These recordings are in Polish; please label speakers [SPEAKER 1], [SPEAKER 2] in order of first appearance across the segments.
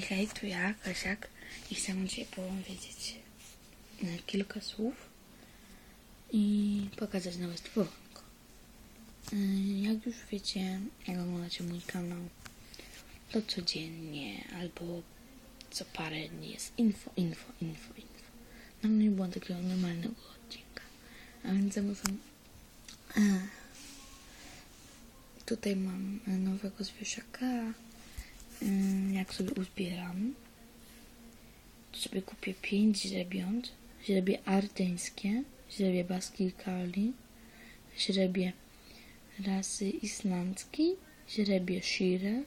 [SPEAKER 1] Hej, tu ja, Kasiak i chcę dzisiaj powiedzieć e, kilka słów i pokazać nowe stworzonko. E, Jak już wiecie, jak oglądacie mój kanał, to codziennie albo co parę dni jest info, info, info, info. No nie było takiego normalnego odcinka. A więc zamówiam... E, Tutaj mam nowego zwierzaka. Ym, Jak sobie uzbieram, to sobie kupię 5 źrebiąt. Źrebie ardeńskie, źrebie baskiej kali, źrebie rasy islandzkiej, źrebie shire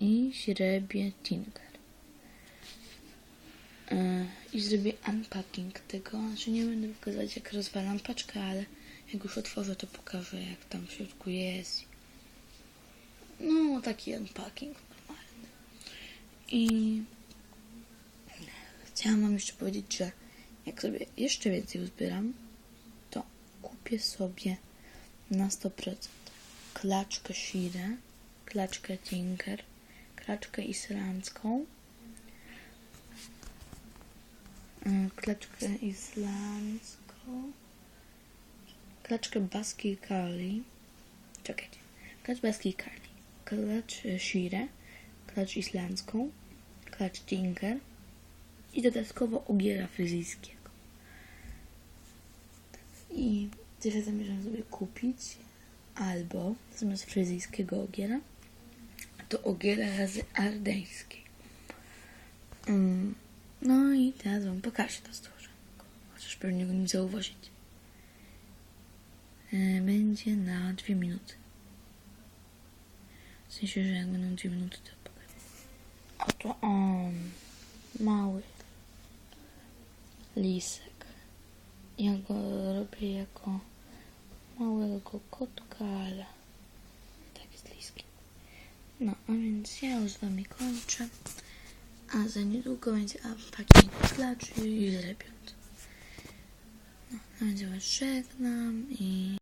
[SPEAKER 1] i źrebie tinker. Yy, I zrobię unpacking tego. Znaczy nie będę pokazać jak rozwalam paczkę, ale jak już otworzę to pokażę jak tam w środku jest. No taki unpacking. I chciałam wam jeszcze powiedzieć, że jak sobie jeszcze więcej uzbieram, to kupię sobie na 100% klaczkę Shire, klaczkę Tinker, klaczkę islandzką, y, klaczkę islandzką, klaczkę baskiej kali, czekajcie, klacz baskiej kali, klacz e, Shire, klacz islandzką, klacz Tinker i dodatkowo ogiera fryzyjskiego. I tyle zamierzam sobie kupić, albo zamiast fryzyjskiego ogiera, to ogiera razy ardeńskiej. Mm, no i teraz wam pokażę to stworzonko, chociaż pewnie go nie zauważycie. E, Będzie na dwie minuty. W sensie, że jak będą dwie minuty, to. Oto on, mały lisek. Ja go robię jako małego kotka, ale tak jest liskiem. No, a więc ja już z wami kończę. A za niedługo będzie unpacking klaczy i zrebiąt. No, a więc was żegnam i...